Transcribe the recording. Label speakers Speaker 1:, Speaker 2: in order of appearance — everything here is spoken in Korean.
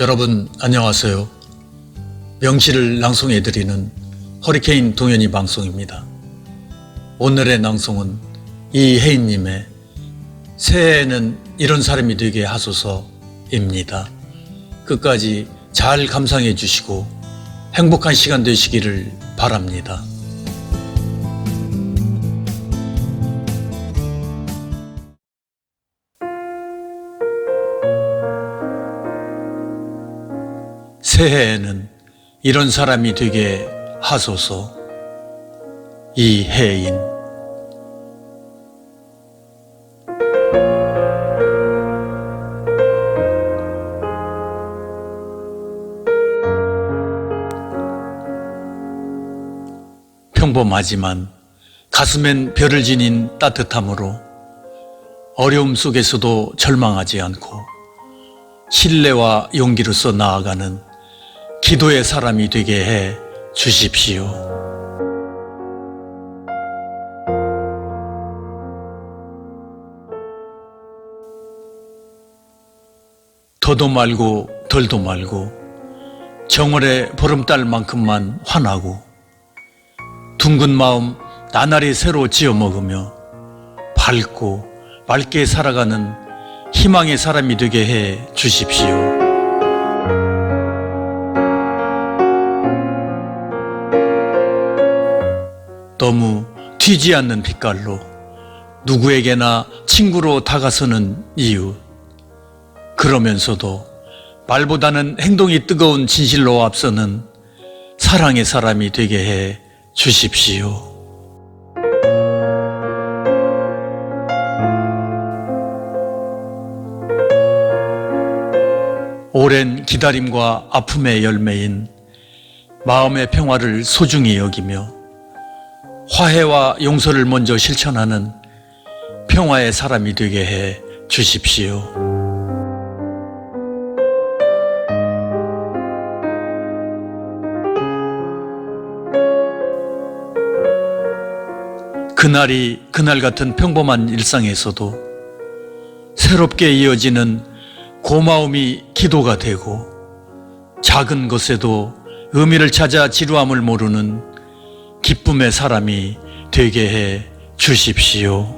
Speaker 1: 여러분 안녕하세요. 명시를 낭송해 드리는 허리케인 동현이 방송입니다. 오늘의 낭송은 이혜인 님의 새해에는 이런 사람이 되게 하소서입니다. 끝까지 잘 감상해 주시고 행복한 시간 되시기를 바랍니다. 새해에는 이런 사람이 되게 하소서. 이혜인. 평범하지만 가슴엔 별을 지닌 따뜻함으로 어려움 속에서도 절망하지 않고 신뢰와 용기로서 나아가는 기도의 사람이 되게 해 주십시오. 더도 말고 덜도 말고 정월의 보름달만큼만 환하고 둥근 마음 나날이 새로 지어 먹으며 밝고 맑게 살아가는 희망의 사람이 되게 해 주십시오. 너무 튀지 않는 빛깔로 누구에게나 친구로 다가서는 이유. 그러면서도 말보다는 행동이 뜨거운 진실로 앞서는 사랑의 사람이 되게 해 주십시오. 오랜 기다림과 아픔의 열매인 마음의 평화를 소중히 여기며 화해와 용서를 먼저 실천하는 평화의 사람이 되게 해 주십시오. 그날이 그날 같은 평범한 일상에서도 새롭게 이어지는 고마움이 기도가 되고 작은 것에도 의미를 찾아 지루함을 모르는 기쁨의 사람이 되게 해 주십시오.